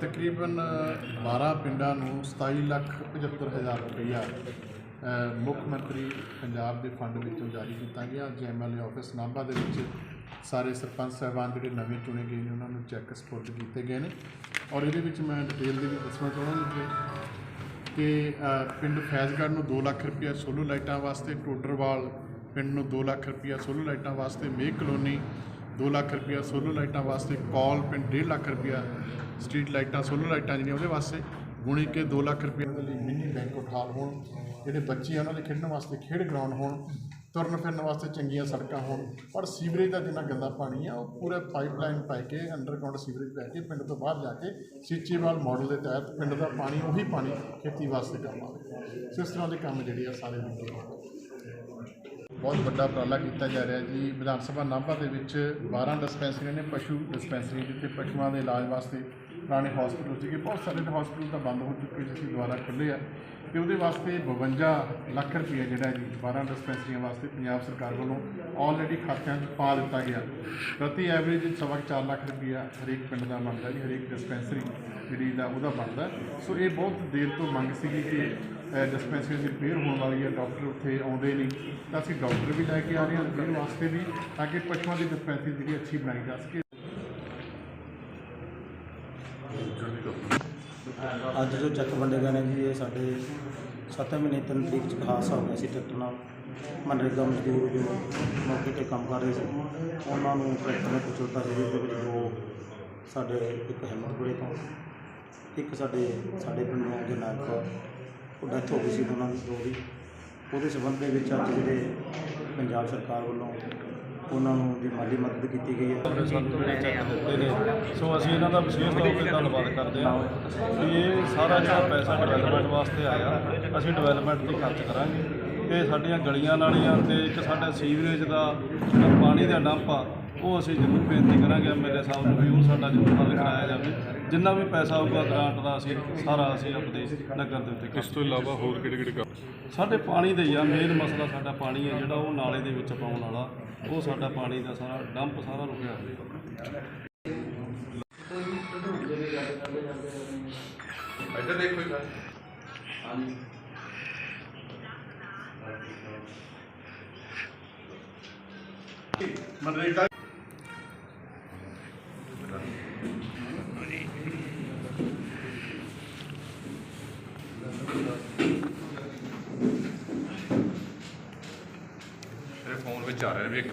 ਤਕਰੀਬਨ 12 ਪਿੰਡਾਂ ਨੂੰ 27 ਲੱਖ 75 ਹਜ਼ਾਰ ਰੁਪਈਆ ਮੁੱਖ ਮੰਤਰੀ ਪੰਜਾਬ ਦੇ ਫੰਡ ਵਿੱਚੋਂ ਜਾਰੀ ਕੀਤਾ ਗਿਆ। ਅੱਜ ਐਮਐਲਏ ਆਫਿਸ ਨਾਭਾ ਦੇ ਵਿੱਚ ਸਾਰੇ ਸਰਪੰਚ ਸਾਹਿਬਾਨ ਜਿਹੜੇ ਨਵੇਂ ਚੁਣੇ ਗਏ ਨੇ, ਉਹਨਾਂ ਨੂੰ ਚੈੱਕ ਸਪੋਰਟ ਕੀਤੇ ਗਏ ਨੇ। ਔਰ ਇਹਦੇ ਵਿੱਚ ਮੈਂ ਡਿਟੇਲ ਦੇ ਵਿੱਚ ਦੱਸਣਾ ਚਾਹੁੰਦਾ ਕਿ ਪਿੰਡ ਫੈਜ਼ਗੜ੍ਹ ਨੂੰ 2 ਲੱਖ ਰੁਪਈਆ ਸੋਲਰ ਲਾਈਟਾਂ ਵਾਸਤੇ, ਟੋਡਰਵਾਲ ਪਿੰਡ ਨੂੰ 2 ਲੱਖ ਰੁਪਈਆ ਸੋਲਰ ਲਾਈਟਾਂ ਵਾਸਤੇ ਮੇਕ ਕਲੋਨੀ 2 ਲੱਖ ਰੁਪਇਆ ਸੋਲਰ ਲਾਈਟਾਂ ਵਾਸਤੇ ਕੌਲ ਪਿੰਡ 1.5 ਲੱਖ ਰੁਪਇਆ ਸਟਰੀਟ ਲਾਈਟਾਂ, ਸੋਲਰ ਲਾਈਟਾਂ ਜਿਹੜੀਆਂ ਉਹਦੇ ਵਾਸਤੇ। ਗੁਣੀ ਕੇ 2 ਲੱਖ ਰੁਪਏ ਦੇ ਲਈ ਮਿੰਨੀ ਬੈਂਕਟ ਹਾਲ ਹੋਣ, ਜਿਹੜੇ ਬੱਚੇ ਆ ਉਹਨਾਂ ਦੇ ਖੇਡਣ ਵਾਸਤੇ ਖੇਡ ਗਰਾਊਂਡ ਹੋਣ, ਤੁਰਨ ਫਿਰਨ ਵਾਸਤੇ ਚੰਗੀਆਂ ਸੜਕਾਂ ਹੋਣ। ਪਰ ਸੀਵਰੇਜ ਦਾ ਜਿੰਨਾ ਗੰਦਾ ਪਾਣੀ ਆ, ਉਹ ਪੂਰੇ ਪਾਈਪਲਾਈਨ ਪਾਈ ਕੇ ਅੰਡਰਗਰਾਉਂਡ ਸੀਵਰੇਜ ਪੈ ਕੇ ਪਿੰਡ ਤੋਂ ਬਾਹਰ ਜਾ ਕੇ ਸੀਚੇਵਾਲ ਮਾਡਲ ਦੇ ਤਹਿਤ ਪਿੰਡ ਦਾ ਪਾਣੀ, ਉਹੀ ਪਾਣੀ ਖੇਤੀ ਵਾਸਤੇ ਕੰਮ ਆਵੇ ਸੋ ਇਸ ਤਰ੍ਹਾਂ ਦੇ ਕੰਮ ਜਿਹੜੇ ਆ ਸਾਰੇ ਹੁੰਦੇ ਆ। ਬਹੁਤ ਵੱਡਾ ਉਪਰਾਲਾ ਕੀਤਾ ਜਾ ਰਿਹਾ ਜੀ। ਵਿਧਾਨ ਸਭਾ ਨਾਭਾ ਦੇ ਵਿੱਚ 12 ਡਿਸਪੈਂਸਰੀਆਂ ਨੇ, ਪਸ਼ੂ ਡਿਸਪੈਂਸਰੀ ਜਿੱਥੇ ਪਸ਼ੂਆਂ ਦੇ ਇਲਾਜ ਵਾਸਤੇ ਪੁਰਾਣੇ ਹਸਪੀਟਲ ਸੀਗੇ, ਬਹੁਤ ਸਾਰੇ ਹਸਪੀਟਲ ਤਾਂ ਬੰਦ ਹੋ ਚੁੱਕੇ ਸੀ, ਅਸੀਂ ਦੁਬਾਰਾ ਖੁੱਲ੍ਹੇ ਆ। ਤੇ ਉਹਦੇ ਵਾਸਤੇ 52 ਲੱਖ ਰੁਪਏ ਜਿਹੜਾ ਜੀ 12 ਡਿਸਪੈਂਸਰੀਆਂ ਵਾਸਤੇ ਪੰਜਾਬ ਸਰਕਾਰ ਵੱਲੋਂ ਆਲਰੇਡੀ ਖਾਤਿਆਂ 'ਚ ਪਾ ਦਿੱਤਾ ਗਿਆ। ਪ੍ਰਤੀ ਐਵਰੇਜ ਸਵਾ ਕੁ ਚਾਰ ਲੱਖ ਰੁਪਈਆ ਹਰੇਕ ਪਿੰਡ ਦਾ ਬਣਦਾ ਜੀ, ਹਰੇਕ ਡਿਸਪੈਂਸਰੀ ਜਿਹੜੀ ਦਾ ਉਹਦਾ ਬਣਦਾ। ਸੋ ਇਹ ਬਹੁਤ ਦੇਰ ਤੋਂ ਮੰਗ ਸੀਗੀ ਕਿ ਡਿਸਪੈਂਸਰੀ ਦੀ ਰਿਪੇਅਰ ਹੋਣ ਵਾਲੀ ਹੈ ਡਾਕਟਰ ਉੱਥੇ ਆਉਂਦੇ ਨਹੀਂ। ਤਾਂ ਅਸੀਂ ਡਾਕਟਰ ਵੀ ਲੈ ਕੇ ਆ ਰਹੇ ਹਾਂ ਰਿਪੇਅਰ ਵਾਸਤੇ ਵੀ, ਤਾਂ ਕਿ ਪਸ਼ੂਆਂ ਦੀ ਡਿਸਪੈਂਸਰੀ ਜਿਹੜੀ ਅੱਛੀ ਬਣਾਈ ਜਾ ਸਕੇ। ਅੱਜ ਜੋ ਚੱਕ ਵੰਡੇ ਗਏ ਨੇ ਜੀ, ਇਹ ਸਾਡੇ 7 ਮਹੀਨੇ ਤਿੰਨ ਤਰੀਕ ਚ ਹਾਦਸਾ ਹੋ ਗਿਆ ਸੀ ਟਰੈਕਟਰ ਨਾਲ। ਮਨਰੇਗਾ ਮਜ਼ਦੂਰ ਜੋ ਮੌਕੇ ਤੇ ਕੰਮ ਕਰ ਰਹੇ ਸੀ। ਉਹਨਾਂ ਨੂੰ ਟਰੈਕਟਰ ਨੇ ਕੁਚਲਤਾ ਸੀ ਜਿਹਦੇ ਵਿੱਚ ਦੋ ਸਾਡੇ ਇੱਕ ਹਿੰਮਤਪੁਰੇ ਤੋਂ, ਇੱਕ ਸਾਡੇ ਸਾਡੇ ਪਿੰਡੋਂ ਦੇ ਨਾਲ ਉਹ ਡੈਥ ਹੋ ਗਈ ਸੀ ਉਹਨਾਂ ਦੀ, ਦੋ ਦੀ। ਉਹਦੇ ਸਬੰਧ ਦੇ ਵਿੱਚ ਅੱਜ ਜਿਹੜੇ ਪੰਜਾਬ ਸਰਕਾਰ ਵੱਲੋਂ ਉਹਨਾਂ ਨੂੰ ਦੀ ਮਾਲੀ ਮਦਦ ਕੀਤੀ ਗਈ ਹੈ। ਆਪਣੇ ਸਾਨੂੰ ਜਿਹੜੇ ਚੈੱਕ ਦਿੱਤੇ ਨੇ ਸੋ ਅਸੀਂ ਇਹਨਾਂ ਦਾ ਵਿਸ਼ੇਸ਼ ਤੌਰ ਤੇ ਧੰਨਵਾਦ ਕਰਦੇ ਹਾਂ ਕਿ ਇਹ ਸਾਰਾ ਜਿਹੜਾ ਪੈਸਾ ਡਿਵੈਲਪਮੈਂਟ ਵਾਸਤੇ ਆਇਆ, ਅਸੀਂ ਡਿਵੈਲਪਮੈਂਟ ਤੇ ਖਰਚ ਕਰਾਂਗੇ। ਤੇ ਸਾਡੀਆਂ ਗਲੀਆਂ ਨਾਲੀਆਂ ਤੇ ਇੱਕ ਸਾਡਾ ਸੀਵਰੇਜ ਦਾ ਪਾਣੀ ਦਾ ਡੰਪ ਆ ਉਹ ਅਸੀਂ ਜ਼ਰੂਰ ਬੇਨਤੀ ਕਰਾਂਗੇ ਐਮਐਲਏ ਸਾਹਿਬ ਨੂੰ ਵੀ ਉਹ ਸਾਡਾ ਜ਼ਰੂਰ ਹੱਲ ਕਰਾਇਆ ਜਾਵੇ। ਜਿੰਨਾ ਵੀ ਪੈਸਾ ਆਊਗਾ ਗ੍ਰਾਂਟ ਦਾ ਅਸੀਂ ਸਾਰਾ ਅਸੀਂ ਆਪਣੇ ਨਗਰ ਦੇ ਉੱਤੇ ਇਸ ਤੋਂ ਇਲਾਵਾ ਹੋਰ ਕਿਹੜੇ ਕਿਹੜੇ ਕੰਮ? ਸਾਡੇ ਪਾਣੀ ਦਾ ਹੀ ਆ ਮੇਨ ਮਸਲਾ ਸਾਡਾ ਪਾਣੀ ਹੈ ਜਿਹੜਾ ਉਹ ਨਾਲੇ ਦੇ ਵਿੱਚ ਪਾਉਣ ਵਾਲਾ। ਉਹ ਸਾਡਾ ਪਾਣੀ ਦਾ ਸਾਰਾ ਡੰਪ ਸਾਰਾ ਰੁਕਿਆ ਹੋਇਆ ਇੱਧਰ ਦੇਖੋ ਜੀ ਮਨਰੇਗਾ ਮੇਰੇ ਫੋਨ ਵਿੱਚ ਆ ਰਹੇ ਨੇ ਇੱਕ